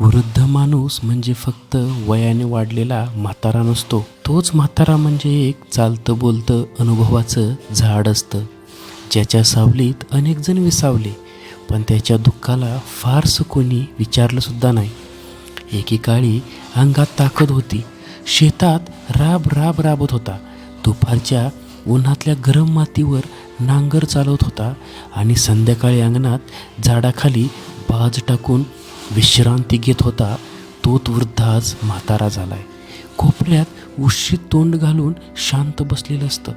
वृद्ध माणूस म्हणजे फक्त वयाने वाढलेला म्हातारा नसतो. तोच म्हातारा म्हणजे एक चालतं बोलतं अनुभवाचं झाड असतं. ज्याच्या सावलीत अनेक जण विसावले पण त्याच्या दुःखाला फारसं कोणी विचारलंसुद्धा नाही. एकेकाळी अंगात ताकद होती. शेतात राब राब राबत होता. दुपारच्या उन्हातल्या गरम मातीवर नांगर चालवत होता आणि संध्याकाळी अंगणात झाडाखाली बाज टाकून विश्रांती घेत होता तोच वृद्ध आज म्हातारा झालाय. कोपऱ्यात उशीत तोंड घालून शांत बसलेलं असतं.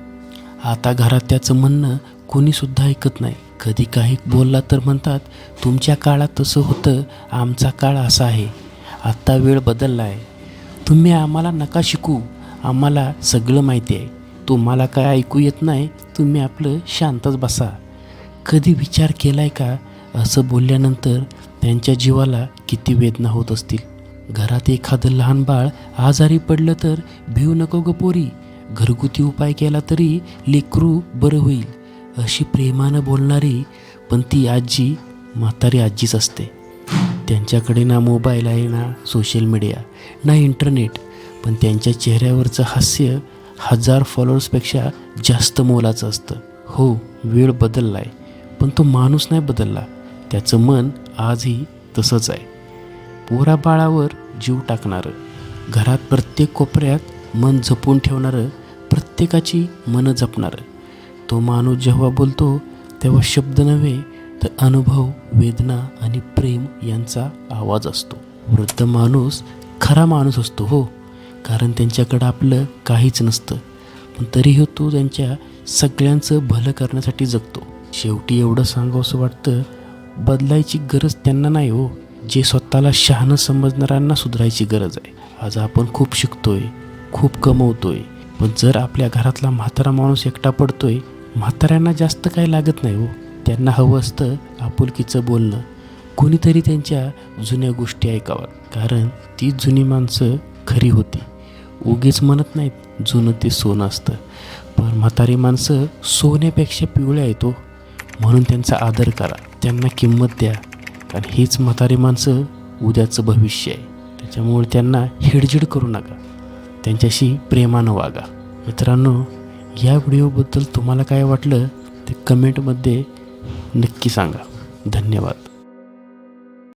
आता घरात त्याचं म्हणणं कोणीसुद्धा ऐकत नाही. कधी काही बोलला तर म्हणतात तुमच्या काळात तसं होतं आमचा काळ असा आहे. आत्ता वेळ बदलला आहे तुम्ही आम्हाला नका शिकू. आम्हाला सगळं माहिती आहे. तुम्हाला काय ऐकू येत नाही तुम्ही आपलं शांतच बसा. कधी विचार केलाय का? असं बोलल्यानंतर त्यांच्या जीवाला किती वेदना होत असतील. घरात एखादं लहान बाळ आजारी पडलं तर भिऊ नको ग पोरी. घरगुती उपाय केला तरी लेकरू बरं होईल अशी प्रेमानं बोलणारी पण ती आजी म्हातारी आजीच असते. त्यांच्याकडे ना मोबाईल आहे ना सोशल मीडिया ना इंटरनेट पण त्यांच्या चेहऱ्यावरचं हास्य हजार फॉलोअर्सपेक्षा जास्त मोलाचं असतं. हो वेळ बदलला आहे पण तो माणूस नाही बदलला. त्याचं मन आजही तसंच आहे. पोराबाळावर जीव टाकणारं घरात प्रत्येक कोपऱ्यात मन जपून ठेवणारं प्रत्येकाची मनं जपणारं. तो माणूस जेव्हा बोलतो तेव्हा शब्द नव्हे तर अनुभव वेदना आणि प्रेम यांचा आवाज असतो. वृद्ध माणूस खरा माणूस असतो हो कारण त्यांच्याकडं आपलं काहीच नसतं. पण तरीही तो त्यांच्या सगळ्यांचं भलं करण्यासाठी जगतो. शेवटी एवढं सांगावंसं वाटतं बदलायची गरज त्यांना नाही हो. जे स्वतःला शहाणं समजणाऱ्यांना सुधारायची गरज आहे. आज आपण खूप शिकतोय खूप कमवतोय. पण जर आपल्या घरातला म्हातारा माणूस एकटा पडतोय म्हाताऱ्यांना जास्त काय लागत नाही हो. त्यांना हवं असतं आपुलकीचं बोलणं. कोणीतरी त्यांच्या जुन्या गोष्टी ऐकाव्यात. कारण ती जुनी माणसं खरी होती. उगीच म्हणत नाहीत जुनं ते सोनं असतं. पण म्हातारी माणसं सोन्यापेक्षा पिवळ्या येतो हो. म्हणून त्यांचा आदर करा. त्यांना किंमत द्या. कारण हीच म्हातारी माणसं उद्याचं भविष्य आहे. त्याच्यामुळे त्यांना हिडजिड करू नका. त्यांच्याशी प्रेमानं वागा. मित्रांनो या व्हिडिओबद्दल तुम्हाला काय वाटलं ते कमेंटमध्ये नक्की सांगा. धन्यवाद.